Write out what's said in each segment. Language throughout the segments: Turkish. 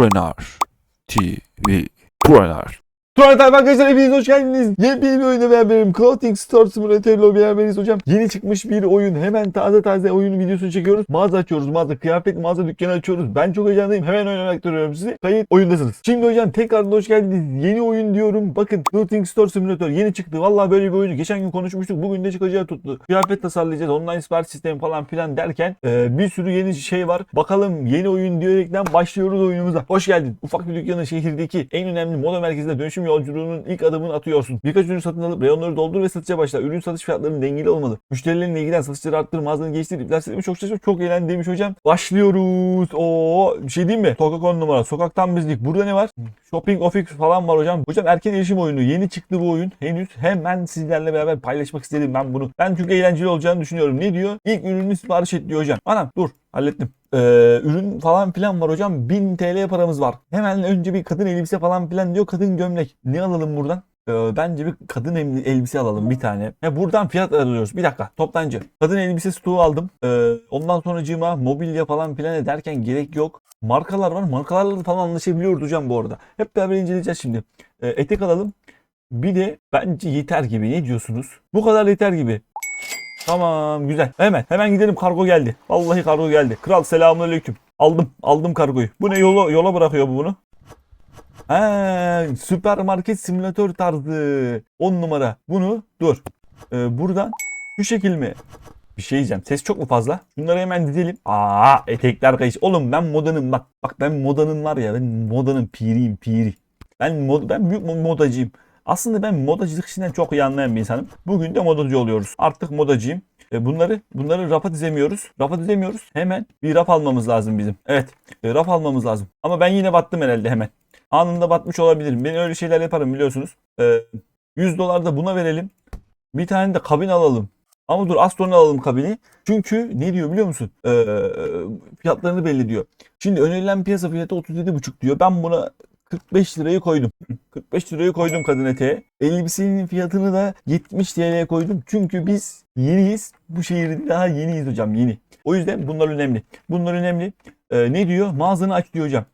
Buranar TV Buranar Pronar Tuvalet arkadaşlar hepiniz hoş geldiniz. Yepyeni bir oyunda beraberim. Clothing Store Simulator ile beraberiz hocam. Yeni çıkmış bir oyun. Hemen taze taze oyunun videosunu çekiyoruz. Mağaza açıyoruz. Mağaza kıyafet mağaza dükkanı açıyoruz. Ben çok heyecanlıyım. Hemen oynamak duruyorum sizi. Kayıt oyundasınız. Şimdi hocam tekrardan hoş geldiniz. Yeni oyun diyorum. Bakın Clothing Store Simulator yeni çıktı. Vallahi böyle bir oyunu geçen gün konuşmuştuk. Bugün de çıkacağı tuttu. Kıyafet tasarlayacağız. Online sipariş sistemi falan filan derken e, bir sürü yeni şey var. Bakalım yeni oyun diyerekten başlıyoruz oyunumuza. Hoş geldin. Ufak bir dükkanın şehirdeki en önemli moda merkezinde dönüşüm yolculuğunun ilk adımını atıyorsun. Birkaç ürün satın alıp reyonları doldur ve satışa başla. Ürün satış fiyatlarının dengeli olmalı. Müşterilerinle ilgilen satışları arttır. Mağazanı geliştir. İpler çok. Çok eğlendi demiş hocam. Başlıyoruz. Oo, bir şey diyeyim mi? Sokak on numara. Sokaktan bizlik. Burada ne var? Shopping Office falan var hocam. Hocam erken erişim oyunu. Yeni çıktı bu oyun. Henüz hemen sizlerle beraber paylaşmak istedim ben bunu. Ben çünkü eğlenceli olacağını düşünüyorum. Ne diyor? İlk ürünü sipariş et diyor hocam. Anam dur hallettim. Ee, ürün falan filan var hocam. 1000 TL paramız var. Hemen önce bir kadın elbise falan filan diyor. Kadın gömlek. Ne alalım buradan? Ee, bence bir kadın el- elbise alalım bir tane. He, buradan fiyat arıyoruz. Bir dakika toptancı. Kadın elbise stoğu aldım. Ee, ondan sonracığıma mobilya falan filan ederken gerek yok. Markalar var. Markalarla da falan anlaşabiliyoruz hocam bu arada. Hep beraber inceleyeceğiz şimdi. Ee, etek alalım. Bir de bence yeter gibi. Ne diyorsunuz? Bu kadar yeter gibi. Tamam güzel. Hemen hemen gidelim kargo geldi. Vallahi kargo geldi. Kral selamünaleyküm. Aldım. Aldım kargoyu. Bu ne yola yola bırakıyor bu bunu? He, süpermarket simülatör tarzı. 10 numara. Bunu dur. Ee, buradan şu şekil mi? Bir şey diyeceğim. Ses çok mu fazla? Şunları hemen dizelim. Aa etekler kayış. Oğlum ben modanın bak. Bak ben modanın var ya. Ben modanın piriyim piri. Ben mod, ben büyük mo- modacıyım. Aslında ben modacılık işinden çok iyi anlayan bir insanım. Bugün de modacı oluyoruz. Artık modacıyım. E, bunları bunları rafa dizemiyoruz. Rafa dizemiyoruz. Hemen bir raf almamız lazım bizim. Evet. e, raf almamız lazım. Ama ben yine battım herhalde hemen. Anında batmış olabilirim. Ben öyle şeyler yaparım biliyorsunuz. E, 100 dolar da buna verelim. Bir tane de kabin alalım. Ama dur az sonra alalım kabini. Çünkü ne diyor biliyor musun? E, fiyatlarını belli diyor. Şimdi önerilen piyasa fiyatı 37,5 diyor. Ben buna 45 lirayı koydum. 45 lirayı koydum kadın eteğe. Elbisenin fiyatını da 70 TL'ye koydum. Çünkü biz yeniyiz. Bu şehirde daha yeniyiz hocam yeni. O yüzden bunlar önemli. Bunlar önemli. Ee, ne diyor? Mağazanı aç diyor hocam.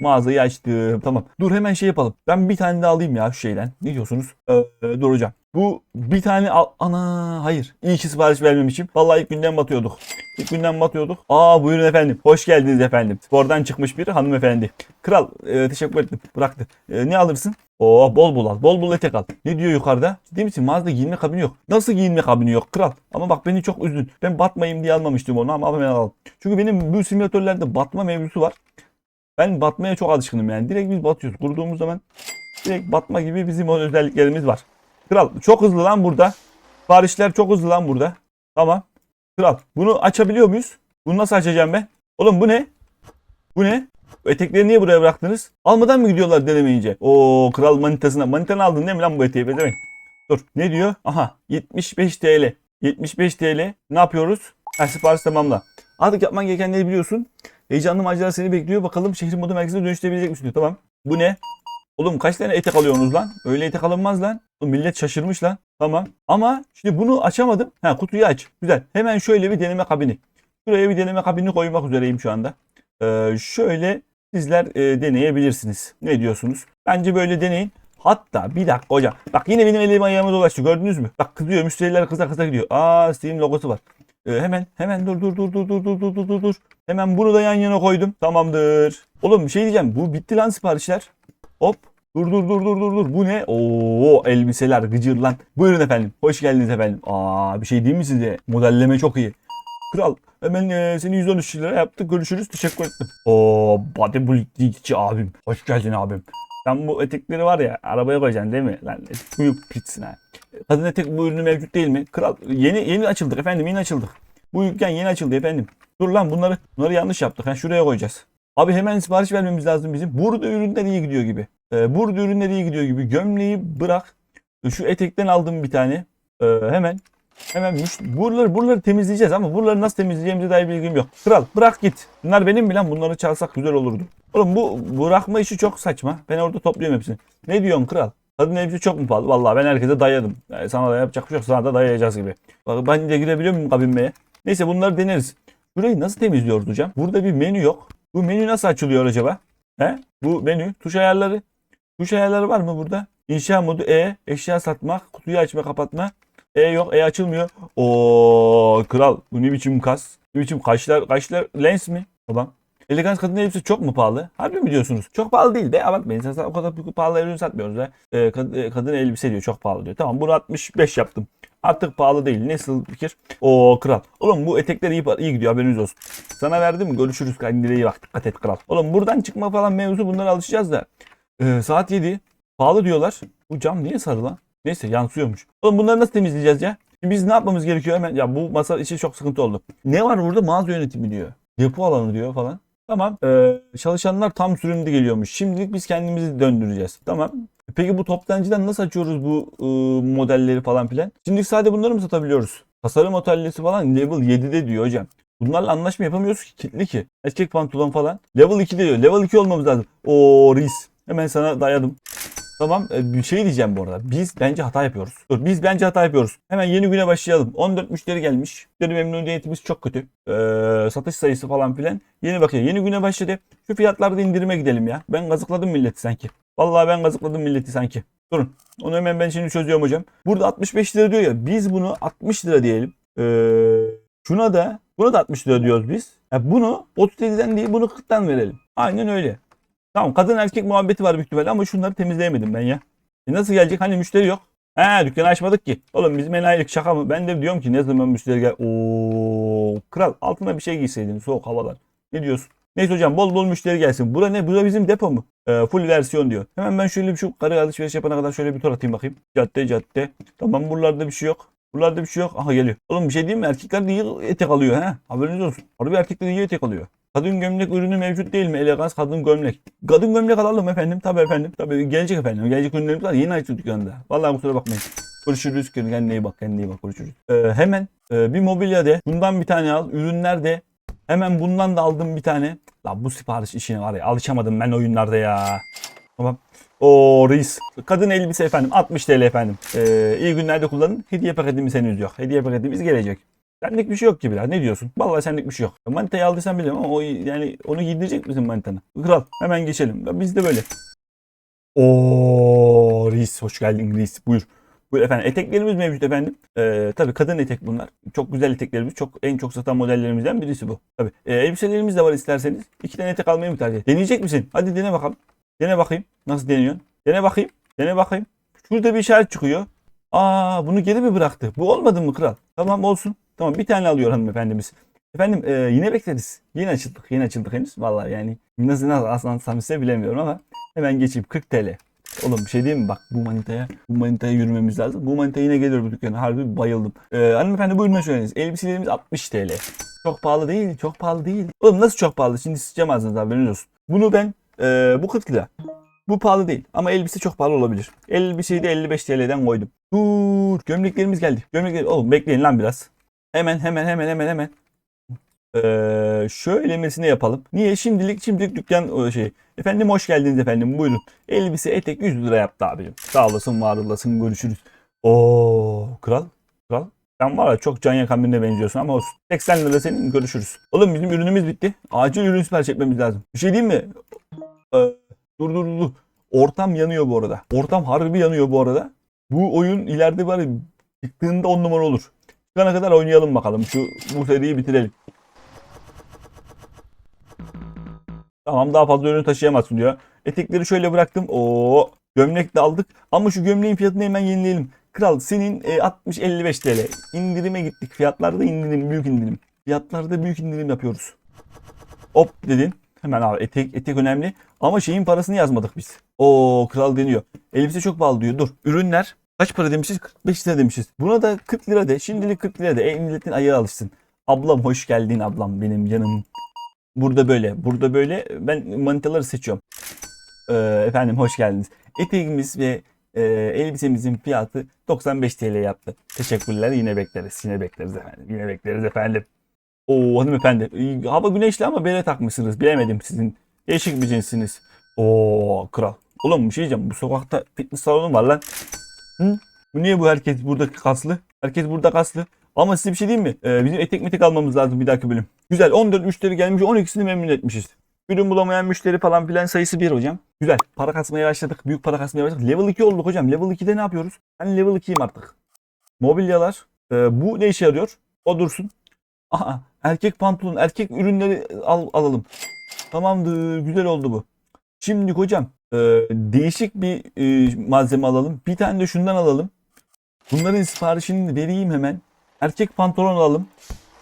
Mağazayı açtım. Tamam. Dur hemen şey yapalım. Ben bir tane de alayım ya şu şeyden. Ne diyorsunuz? Ee, dur hocam. Bu bir tane al... Ana hayır. İyi ki sipariş vermemişim. Vallahi ilk günden batıyorduk. İlk günden batıyorduk. Aa buyurun efendim. Hoş geldiniz efendim. Spordan çıkmış bir hanımefendi. Kral e, teşekkür ettim. Bıraktı. E, ne alırsın? Oo bol bol al. Bol bol etek al. Ne diyor yukarıda? Ciddi misin? Mağazada giyinme kabini yok. Nasıl giyinme kabini yok? Kral. Ama bak beni çok üzdün. Ben batmayayım diye almamıştım onu ama ben alalım. Çünkü benim bu simülatörlerde batma mevzusu var. Ben batmaya çok alışkınım yani. Direkt biz batıyoruz. Kurduğumuz zaman direkt batma gibi bizim o özelliklerimiz var. Kral çok hızlı lan burada. Siparişler çok hızlı lan burada. Tamam. Kral bunu açabiliyor muyuz? Bunu nasıl açacağım ben? Oğlum bu ne? Bu ne? Etekleri niye buraya bıraktınız? Almadan mı gidiyorlar denemeyince? Oo kral manitasına. Manitanı aldın değil mi lan bu eteği? Demek. Dur ne diyor? Aha 75 TL. 75 TL. Ne yapıyoruz? Ha, sipariş tamamla. Artık yapman gerekenleri biliyorsun. Heyecanlı macera seni bekliyor. Bakalım şehrin moda merkezine dönüştürebilecek misin diyor. Tamam. Bu ne? Oğlum kaç tane etek alıyorsunuz lan? Öyle etek alınmaz lan. Oğlum millet şaşırmış lan. Tamam. Ama şimdi bunu açamadım. Ha kutuyu aç. Güzel. Hemen şöyle bir deneme kabini. Şuraya bir deneme kabini koymak üzereyim şu anda. Ee, şöyle sizler e, deneyebilirsiniz. Ne diyorsunuz? Bence böyle deneyin. Hatta bir dakika hocam. Bak yine benim elim ayağıma dolaştı. Gördünüz mü? Bak kızıyor. Müşteriler kıza kıza gidiyor. Aa Steam logosu var. Ee, hemen hemen dur dur dur dur dur dur dur dur dur dur. Hemen bunu da yan yana koydum. Tamamdır. Oğlum bir şey diyeceğim. Bu bitti lan siparişler. Hop. Dur dur dur dur dur dur. Bu ne? Oo elbiseler gıcır lan. Buyurun efendim. Hoş geldiniz efendim. Aa bir şey değil mi size? Modelleme çok iyi. Kral hemen e, seni 113 lira yaptık. Görüşürüz. Teşekkür ettim. Oo bodybuildingçi abim. Hoş geldin abim. Sen bu etekleri var ya arabaya koyacaksın değil mi? Lan büyük pitsin ha. Kadın etek bu ürünü mevcut değil mi? Kral yeni yeni açıldık efendim yeni açıldık. Bu dükkan yeni açıldı efendim. Dur lan bunları bunları yanlış yaptık. Ha şuraya koyacağız. Abi hemen sipariş vermemiz lazım bizim. Burada ürünler iyi gidiyor gibi. Ee, burada ürünler iyi gidiyor gibi. Gömleği bırak. Şu etekten aldım bir tane. Ee, hemen hemen buraları buraları temizleyeceğiz ama buraları nasıl temizleyeceğimize dair bilgim yok. Kral bırak git. Bunlar benim mi lan? Bunları çalsak güzel olurdu. Oğlum bu bırakma işi çok saçma. Ben orada topluyorum hepsini. Ne diyorsun kral? Kadın elbise çok mu pahalı? Vallahi ben herkese dayadım. Yani sana da yapacak bir şey yok. Sana da dayayacağız gibi. Bak ben de girebiliyor muyum kabinmeye? Neyse bunları deneriz. Burayı nasıl temizliyoruz hocam? Burada bir menü yok. Bu menü nasıl açılıyor acaba? He? Bu menü. Tuş ayarları. Tuş ayarları var mı burada? İnşa modu E. Eşya satmak. Kutuyu açma kapatma. E yok. E açılmıyor. O kral. Bu ne biçim kas? Ne biçim kaşlar? Kaşlar lens mi? Tamam. Elegans kadın elbise çok mu pahalı? Harbi mi diyorsunuz? Çok pahalı değil be. Bakmayın. Zaten o kadar pahalı ürün satmıyoruz. ya. Ee, kad- e, kadın elbise diyor. Çok pahalı diyor. Tamam bunu 65 yaptım. Artık pahalı değil. Nasıl fikir? O kral. Oğlum bu etekler iyi, iyi gidiyor haberiniz olsun. Sana verdim görüşürüz kendine iyi bak. Dikkat et kral. Oğlum buradan çıkma falan mevzu bunlara alışacağız da. Ee, saat 7. Pahalı diyorlar. Bu cam niye sarı lan? Neyse yansıyormuş. Oğlum bunları nasıl temizleyeceğiz ya? Şimdi biz ne yapmamız gerekiyor hemen? Ya bu masa işi çok sıkıntı oldu. Ne var burada? Mağaza yönetimi diyor. Depo alanı diyor falan. Tamam. Ee, çalışanlar tam sürümde geliyormuş. Şimdilik biz kendimizi döndüreceğiz. Tamam. Peki bu toptancıdan nasıl açıyoruz bu e, modelleri falan filan? Şimdilik sadece bunları mı satabiliyoruz? Tasarım atölyesi falan level 7'de diyor hocam. Bunlarla anlaşma yapamıyoruz ki kilitli ki. Erkek pantolon falan. Level 2'de diyor. Level 2 olmamız lazım. O reis. Hemen sana dayadım. Tamam e, bir şey diyeceğim bu arada. Biz bence hata yapıyoruz. Dur biz bence hata yapıyoruz. Hemen yeni güne başlayalım. 14 müşteri gelmiş. Müşteri memnuniyetimiz çok kötü. Ee, satış sayısı falan filan. Yeni bakıyor. Yeni güne başladı. Şu fiyatlarda indirime gidelim ya. Ben gazıkladım milleti sanki. Vallahi ben gazıkladım milleti sanki. Durun. Onu hemen ben şimdi çözüyorum hocam. Burada 65 lira diyor ya. Biz bunu 60 lira diyelim. Ee, şuna da buna da 60 lira diyoruz biz. Ya bunu 37'den değil bunu 40'tan verelim. Aynen öyle. Tamam kadın erkek muhabbeti var büyük ama şunları temizleyemedim ben ya. E nasıl gelecek? Hani müşteri yok. He dükkanı açmadık ki. Oğlum bizim enayilik şaka mı? Ben de diyorum ki ne zaman müşteri gel. Oo kral altına bir şey giyseydin soğuk havalar. Ne diyorsun? Neyse hocam bol bol müşteri gelsin. Bura ne? Bura bizim depo mu? Ee, full versiyon diyor. Hemen ben şöyle bir şu karı alışveriş yapana kadar şöyle bir tur atayım bakayım. Cadde cadde. Tamam buralarda bir şey yok. Buralarda bir şey yok. Aha geliyor. Oğlum bir şey diyeyim mi? Erkekler de iyi etek alıyor ha. Haberiniz olsun. Harbi erkekler iyi etek alıyor. Kadın gömlek ürünü mevcut değil mi? Elegans kadın gömlek. Kadın gömlek alalım efendim. Tabii efendim. Tabii gelecek efendim. Gelecek ürünlerimiz var. Yeni açtık dükkanda. Vallahi kusura bakmayın. Görüşürüz. Kendine iyi bak. Kendine iyi bak. Görüşürüz. Ee, hemen e, bir mobilya de. Bundan bir tane al. Ürünler de. Hemen bundan da aldım bir tane. La bu sipariş işine var ya. Alışamadım ben oyunlarda ya. Tamam. O reis. Kadın elbise efendim. 60 TL efendim. Ee, iyi günlerde kullanın. Hediye paketimiz henüz yok. Hediye paketimiz gelecek. Senlik bir şey yok gibi lan. Ne diyorsun? Vallahi senlik bir şey yok. Manitayı aldıysan biliyorum ama o yani onu giydirecek misin manitana? Kral hemen geçelim. Biz de böyle. Oo reis hoş geldin reis. Buyur. Buyur efendim. Eteklerimiz mevcut efendim. Ee, tabii kadın etek bunlar. Çok güzel eteklerimiz. Çok en çok satan modellerimizden birisi bu. Tabii. Ee, elbiselerimiz de var isterseniz. İki tane etek almayı mı tercih Deneyecek misin? Hadi dene bakalım. Dene bakayım. Nasıl deniyorsun? Dene bakayım. Dene bakayım. Şurada bir işaret çıkıyor. Aa bunu geri mi bıraktı? Bu olmadı mı kral? Tamam olsun. Tamam bir tane alıyor hanımefendimiz. Efendim e, yine bekleriz. Yine açıldık. Yine açıldık henüz. Vallahi yani nasıl nasıl aslında size bilemiyorum ama hemen geçeyim 40 TL. Oğlum bir şey diyeyim mi? Bak bu manitaya, bu manitaya yürümemiz lazım. Bu manita yine gelir bu dükkana. Harbi bayıldım. Ee, hanımefendi buyurun şöyle. Elbiselerimiz 60 TL. Çok pahalı değil, çok pahalı değil. Oğlum nasıl çok pahalı? Şimdi sıçacağım ağzınıza haberiniz olsun. Bunu ben, e, bu 40 lira. Bu pahalı değil ama elbise çok pahalı olabilir. Elbiseyi de 55 TL'den koydum. Dur gömleklerimiz geldi. Gömlekler oğlum bekleyin lan biraz. Hemen hemen hemen hemen hemen. Ee, şöylemesine yapalım. Niye? Şimdilik şimdilik dükkan şey. Efendim hoş geldiniz efendim buyurun. Elbise etek 100 lira yaptı abicim. Sağ olasın var olasın görüşürüz. Oo kral. Kral. Sen var ya çok can yakan birine benziyorsun ama olsun. 80 lira senin görüşürüz. Oğlum bizim ürünümüz bitti. Acil ürün sipariş etmemiz lazım. Bir şey diyeyim mi? Ee, dur dur dur. Ortam yanıyor bu arada. Ortam harbi yanıyor bu arada. Bu oyun ileride ya çıktığında 10 numara olur. Çıkana kadar oynayalım bakalım. Şu bu seriyi bitirelim. Tamam daha fazla ürün taşıyamazsın diyor. Etekleri şöyle bıraktım. Oo gömlek de aldık. Ama şu gömleğin fiyatını hemen yenileyelim. Kral senin e, 60-55 TL. İndirime gittik. Fiyatlarda indirim, büyük indirim. Fiyatlarda büyük indirim yapıyoruz. Hop dedin. Hemen abi etek, etek önemli. Ama şeyin parasını yazmadık biz. O kral deniyor. Elbise çok pahalı diyor. Dur. Ürünler kaç para demişiz? 45 lira demişiz. Buna da 40 lira de. Şimdilik 40 lira de. E, milletin ayağı alışsın. Ablam hoş geldin ablam benim canım. Burada böyle. Burada böyle. Ben manitaları seçiyorum. Ee, efendim hoş geldiniz. Eteğimiz ve e, elbisemizin fiyatı 95 TL yaptı. Teşekkürler. Yine bekleriz. Yine bekleriz efendim. Yine bekleriz efendim. Oo hanımefendi. Ee, Hava güneşli ama bere takmışsınız. Bilemedim sizin. Değişik bir cinsiniz. Oo kral. Oğlum bir şey diyeceğim. Bu sokakta fitness salonu var lan. Hı? Niye bu herkes burada kaslı? Herkes burada kaslı. Ama size bir şey diyeyim mi? Ee, bizim etek metek almamız lazım bir dahaki bölüm. Güzel 14 müşteri gelmiş 12'sini memnun etmişiz. Ürün bulamayan müşteri falan filan sayısı 1 hocam. Güzel. Para kasmaya başladık. Büyük para kasmaya başladık. Level 2 olduk hocam. Level 2'de ne yapıyoruz? Ben level 2'yim artık. Mobilyalar. Ee, bu ne işe yarıyor? O dursun. Aha, erkek pantolon, erkek ürünleri al, alalım. Tamamdır. Güzel oldu bu. Şimdi hocam e, değişik bir e, malzeme alalım. Bir tane de şundan alalım. Bunların siparişini vereyim hemen. Erkek pantolon alalım.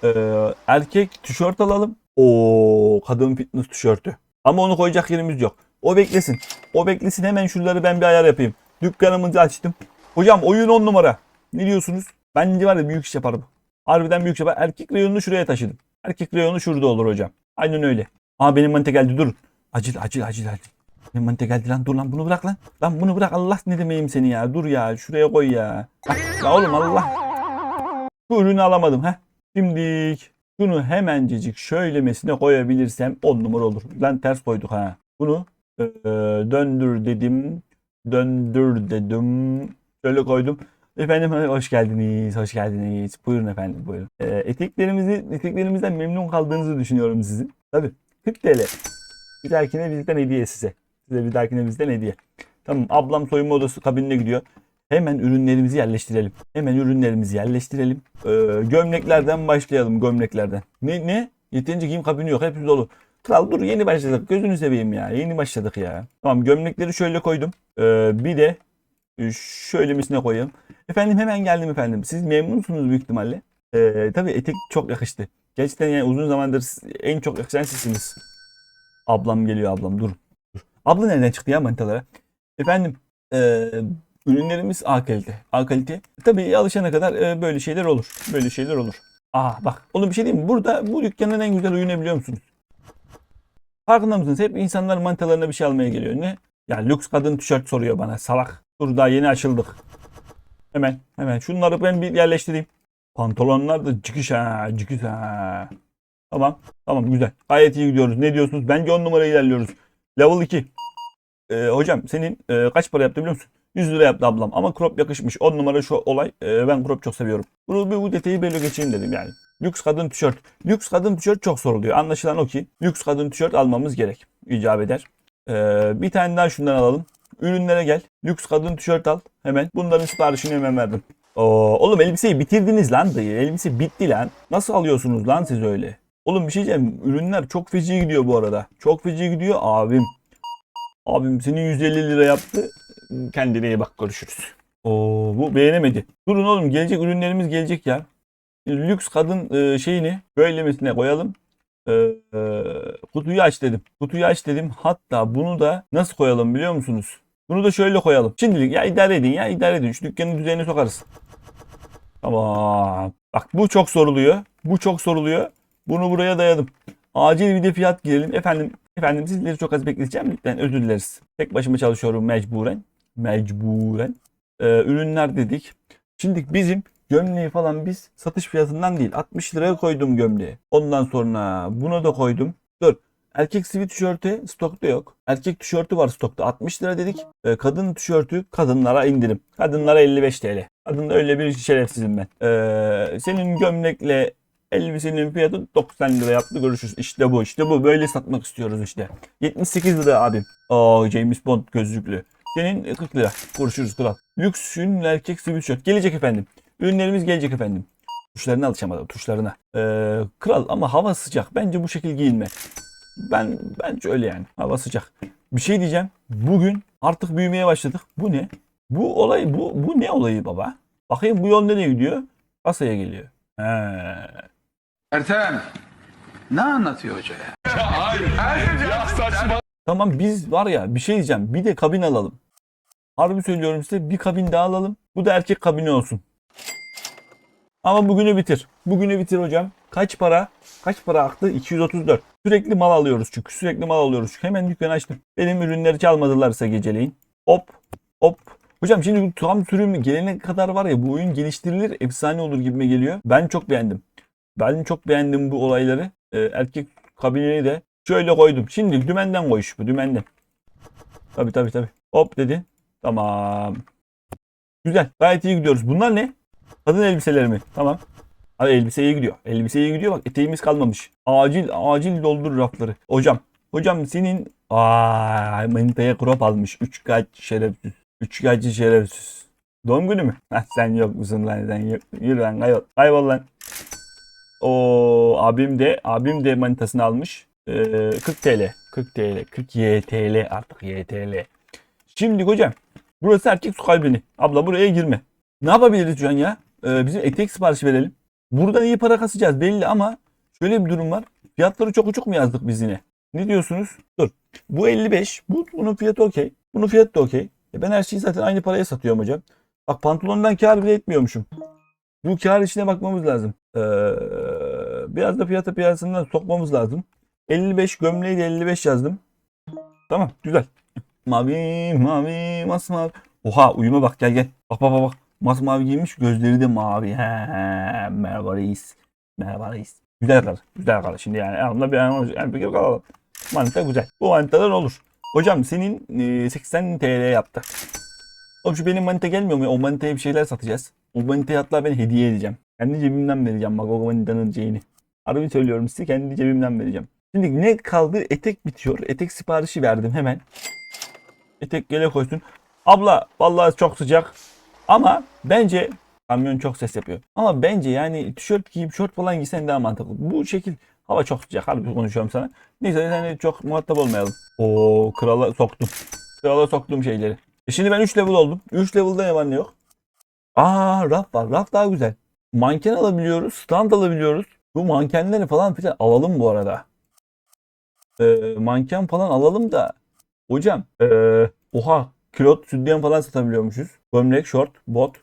Ee, erkek tişört alalım. O kadın fitness tişörtü. Ama onu koyacak yerimiz yok. O beklesin. O beklesin hemen şunları ben bir ayar yapayım. Dükkanımızı açtım. Hocam oyun 10 numara. Ne diyorsunuz? Bence var ya büyük iş yapar bu. Harbiden büyük iş yapar. Erkek reyonunu şuraya taşıdım. Erkek reyonu şurada olur hocam. Aynen öyle. Aa benim manita geldi durun. Acil acil acil acil. Benim manita geldi lan dur lan bunu bırak lan. Lan bunu bırak Allah ne demeyeyim seni ya. Dur ya şuraya koy ya. Ya oğlum Allah. Bu ürünü alamadım ha. Şimdilik şunu hemencecik şöylemesine koyabilirsem 10 numara olur. Lan ters koyduk ha. Bunu e, döndür dedim. Döndür dedim. Şöyle koydum. Efendim hoş geldiniz, hoş geldiniz. Buyurun efendim, buyurun. E, eteklerimizi, eteklerimizden memnun kaldığınızı düşünüyorum sizin. Tabii. 40 TL. Bir dahakine bizden hediye size. Size bir dahakine bizden hediye. Tamam ablam soyunma odası kabinine gidiyor. Hemen ürünlerimizi yerleştirelim. Hemen ürünlerimizi yerleştirelim. Ee, gömleklerden başlayalım gömleklerden. Ne ne? Yeterince giyim kabini yok. Hepsi dolu. Kral dur yeni başladık. Gözünü seveyim ya. Yeni başladık ya. Tamam gömlekleri şöyle koydum. Ee, bir de e, şöyle misine koyayım. Efendim hemen geldim efendim. Siz memnunsunuz büyük ihtimalle. Ee, tabii etek çok yakıştı. Gerçekten yani uzun zamandır en çok yakışan sizsiniz. Ablam geliyor ablam dur. dur. Abla nereden çıktı ya manitalara? Efendim ee, ürünlerimiz A kalite. A kalite. Tabii alışana kadar e, böyle şeyler olur. Böyle şeyler olur. Aa bak oğlum bir şey diyeyim mi? Burada bu dükkanın en güzel oyunu biliyor musunuz? Farkında mısınız? Hep insanlar manitalarına bir şey almaya geliyor. Ne? Ya lüks kadın tişört soruyor bana. Salak. Dur daha yeni açıldık. Hemen hemen şunları ben bir yerleştireyim. Pantolonlar da çıkış ha. Çıkış ha. Tamam. Tamam güzel. Gayet iyi gidiyoruz. Ne diyorsunuz? Bence 10 numara ilerliyoruz. Level 2. Ee, hocam senin e, kaç para yaptı biliyor musun? 100 lira yaptı ablam ama crop yakışmış. 10 numara şu olay. e, ben crop çok seviyorum. Bunu bir bu detayı böyle geçeyim dedim yani. Lüks kadın tişört. Lüks kadın tişört çok soruluyor. Anlaşılan o ki lüks kadın tişört almamız gerek. İcap eder. Ee, bir tane daha şundan alalım. Ürünlere gel. Lüks kadın tişört al. Hemen. Bunların siparişini hemen verdim. Oo, oğlum elbiseyi bitirdiniz lan dayı. Elbise bitti lan. Nasıl alıyorsunuz lan siz öyle? Oğlum bir şey diyeceğim. Ürünler çok feci gidiyor bu arada. Çok feci gidiyor abim. Abim senin 150 lira yaptı. Kendine iyi bak görüşürüz. Oo bu beğenemedi. Durun oğlum gelecek ürünlerimiz gelecek ya. Lüks kadın e, şeyini böylemesine koyalım. E, e, kutuyu aç dedim. Kutuyu aç dedim. Hatta bunu da nasıl koyalım biliyor musunuz? Bunu da şöyle koyalım. Şimdilik ya idare edin ya idare edin. Şu dükkanın düzenine sokarız. Tamam. Bak bu çok soruluyor. Bu çok soruluyor. Bunu buraya dayadım. Acil bir de fiyat girelim. Efendim, efendim sizleri çok az bekleteceğim. Lütfen özür dileriz. Tek başıma çalışıyorum mecburen. Mecburen. Ee, ürünler dedik. Şimdi bizim gömleği falan biz satış fiyatından değil 60 liraya koydum gömleği. Ondan sonra bunu da koydum. Dur. Erkek sivit tişörtü stokta yok. Erkek tişörtü var stokta 60 lira dedik. Ee, kadın tişörtü kadınlara indirim. Kadınlara 55 TL. Kadın öyle bir şerefsizim ben. Ee, senin gömlekle elbisenin fiyatı 90 lira yaptı görüşürüz. İşte bu işte bu böyle satmak istiyoruz işte. 78 lira abim. Aa James Bond gözlüklü. Senin 40 lira. Görüşürüz kral. Lüks ürün erkek sivil tişört. Gelecek efendim. Ürünlerimiz gelecek efendim. Tuşlarına alışamadım tuşlarına. Ee, kral ama hava sıcak. Bence bu şekil giyinme. Ben bence öyle yani. Hava sıcak. Bir şey diyeceğim. Bugün artık büyümeye başladık. Bu ne? Bu olay bu bu ne olayı baba? Bakayım bu yol nereye gidiyor? Kasaya geliyor. He. Ertem, ne anlatıyor hoca ya? Tamam biz var ya bir şey diyeceğim. Bir de kabin alalım. Harbi söylüyorum size bir kabin daha alalım. Bu da erkek kabini olsun. Ama bugünü bitir. Bugünü bitir hocam. Kaç para? Kaç para aktı? 234. Sürekli mal alıyoruz çünkü. Sürekli mal alıyoruz. çünkü. Hemen dükkanı açtım. Benim ürünleri çalmadılarsa geceleyin. Hop hop. Hocam şimdi bu tam sürüm gelene kadar var ya bu oyun geliştirilir. Efsane olur gibime geliyor. Ben çok beğendim. Ben çok beğendim bu olayları. Ee, erkek kabinini de şöyle koydum. Şimdi dümenden koy şu dümenden. Tabi tabi tabi. Hop dedi. Tamam. Güzel. Gayet iyi gidiyoruz. Bunlar ne? Kadın elbiseleri mi? Tamam. Hadi elbise iyi gidiyor. Elbise iyi gidiyor. Bak eteğimiz kalmamış. Acil acil doldur rafları. Hocam. Hocam senin Aa, manitaya crop almış. 3 kaç şerefsiz. 3 kaç şerefsiz. Doğum günü mü? Sen yok musun lan sen yok. Yürü lan kaybol. Kaybol lan. O abim de abim de manitasını almış. Ee, 40 TL. 40 TL. 40 YTL artık YTL. Şimdi hocam burası erkek su kalbini. Abla buraya girme. Ne yapabiliriz şu an ya? Ee, bizim etek siparişi verelim. Buradan iyi para kasacağız belli ama şöyle bir durum var. Fiyatları çok uçuk mu yazdık biz yine? Ne diyorsunuz? Dur. Bu 55. Bu, bunun fiyatı okey. Bunun fiyatı da okey. E ben her şeyi zaten aynı paraya satıyorum hocam. Bak pantolondan kar bile etmiyormuşum. Bu kar işine bakmamız lazım. Ee, biraz da fiyata piyasasından sokmamız lazım. 55 gömleği de 55 yazdım. Tamam güzel. Mavi mavi masmavi. Oha uyuma bak gel gel. Bak bak bak. Masmavi giymiş gözleri de mavi. He. Merhaba reis. Merhaba reis. Güzel karı. Güzel karı. Şimdi yani yanımda bir yani bir kalalım. Manita güzel. Bu manitadan olur. Hocam senin e, 80 TL yaptı. Oğlum şu benim manita gelmiyor mu? O manitaya bir şeyler satacağız. O manitaya hatta ben hediye edeceğim. Kendi cebimden vereceğim bak o manitanın şeyini. Harbi söylüyorum size kendi cebimden vereceğim. Şimdi ne kaldı? Etek bitiyor. Etek siparişi verdim hemen. Etek gele koysun. Abla vallahi çok sıcak. Ama bence kamyon çok ses yapıyor. Ama bence yani tişört giyip şort falan giysen daha mantıklı. Bu şekil hava çok sıcak. Harbi konuşuyorum sana. Neyse yani çok muhatap olmayalım. Oo krala soktum. Krala soktum şeyleri. E şimdi ben 3 level oldum. 3 level'da ne var ne yok? Aa raf var. Raf daha güzel. Manken alabiliyoruz. Stand alabiliyoruz. Bu mankenleri falan filan alalım bu arada. Ee, manken falan alalım da. Hocam. Ee, oha. Kilot, sütyen falan satabiliyormuşuz. Gömlek, şort, bot.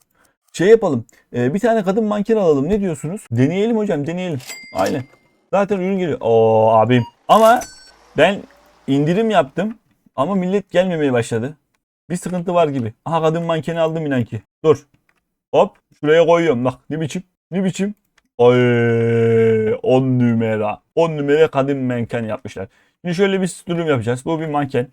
Şey yapalım. ee, bir tane kadın manken alalım. Ne diyorsunuz? Deneyelim hocam. Deneyelim. Aynen. Zaten ürün geliyor. Oo abim. Ama ben indirim yaptım. Ama millet gelmemeye başladı. Bir sıkıntı var gibi. Aha kadın mankeni aldım inan ki. Dur. Hop. Şuraya koyuyorum. Bak ne biçim. Ne biçim. Ay 10 numara. 10 numara kadın manken yapmışlar. Şimdi şöyle bir durum yapacağız. Bu bir manken.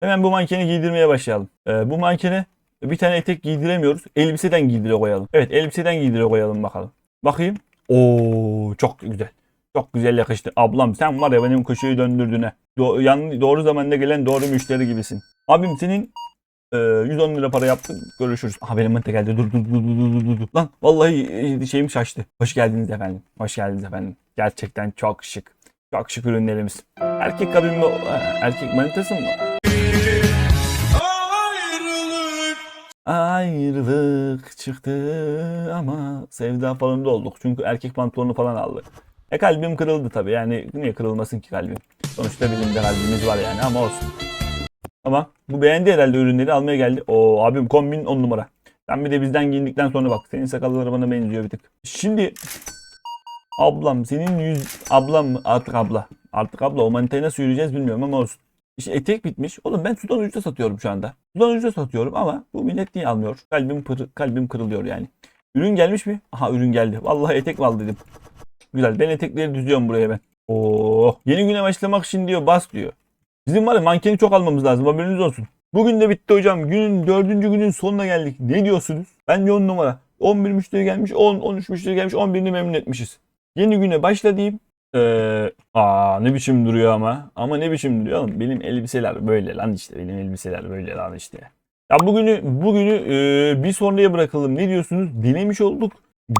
Hemen bu mankeni giydirmeye başlayalım. Ee, bu mankene bir tane etek giydiremiyoruz. Elbiseden giydire koyalım. Evet elbiseden giydire koyalım bakalım. Bakayım. Oo çok güzel. Çok güzel yakıştı. Ablam sen var ya benim kuşuyu döndürdüğüne. Do- yan- doğru zamanda gelen doğru müşteri gibisin. Abim senin e, 110 lira para yaptın. Görüşürüz. Aha benim manita geldi. Dur dur dur dur dur dur. Lan vallahi e, şeyim şaştı. Hoş geldiniz efendim. Hoş geldiniz efendim. Gerçekten çok şık. Çok şık ürünlerimiz. Erkek kabin mi? Ha, Erkek manitası mı? Ayrılık çıktı ama sevda falan da olduk. Çünkü erkek pantolonu falan aldı. E kalbim kırıldı tabii. Yani niye kırılmasın ki kalbim? Sonuçta bizim de kalbimiz var yani ama olsun. Ama bu beğendi herhalde ürünleri almaya geldi. O abim kombin 10 numara. Sen bir de bizden giyindikten sonra bak. Senin sakalları bana benziyor bir tık. Şimdi ablam senin yüz ablam mı? Artık abla. Artık abla o manitayı nasıl yürüyeceğiz bilmiyorum ama olsun. İşte etek bitmiş. Oğlum ben sudan ucuza satıyorum şu anda. Sudan ucuza satıyorum ama bu millet niye almıyor? Kalbim pır- kalbim kırılıyor yani. Ürün gelmiş mi? Aha ürün geldi. Vallahi etek al dedim. Güzel. Ben etekleri düzüyorum buraya ben. Oo. Yeni güne başlamak için diyor bas diyor. Bizim var ya mankeni çok almamız lazım haberiniz olsun. Bugün de bitti hocam. Günün dördüncü günün sonuna geldik. Ne diyorsunuz? Ben 10 numara. 11 müşteri gelmiş, 10, 13 müşteri gelmiş, 11'ini memnun etmişiz. Yeni güne başla diyeyim. Ee, aa ne biçim duruyor ama. Ama ne biçim duruyor oğlum. Benim elbiseler böyle lan işte. Benim elbiseler böyle lan işte. Ya bugünü bugünü e, bir sonraya bırakalım. Ne diyorsunuz? Denemiş olduk.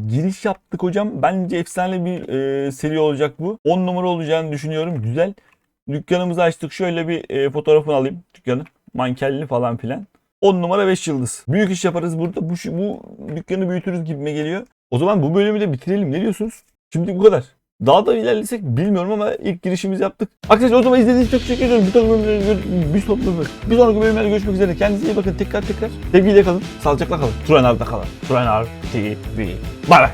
Giriş yaptık hocam. Bence efsane bir e, seri olacak bu. 10 numara olacağını düşünüyorum. Güzel. Dükkanımızı açtık. Şöyle bir e, fotoğrafını alayım dükkanı. Mankenli falan filan. 10 numara 5 yıldız. Büyük iş yaparız burada. Bu, bu dükkanı büyütürüz gibime geliyor. O zaman bu bölümü de bitirelim. Ne diyorsunuz? Şimdi bu kadar. Daha da ilerlesek bilmiyorum ama ilk girişimizi yaptık. Arkadaşlar o zaman izlediğiniz için çok teşekkür ediyorum. Bir sonraki bölümlerde, bir sonraki bölümlerde, bir sonraki bölümlerde görüşmek üzere. Kendinize iyi bakın. Tekrar tekrar sevgiyle kalın. Sağlıcakla kalın. Turanar da kalın. Turanar TV. Bye bye.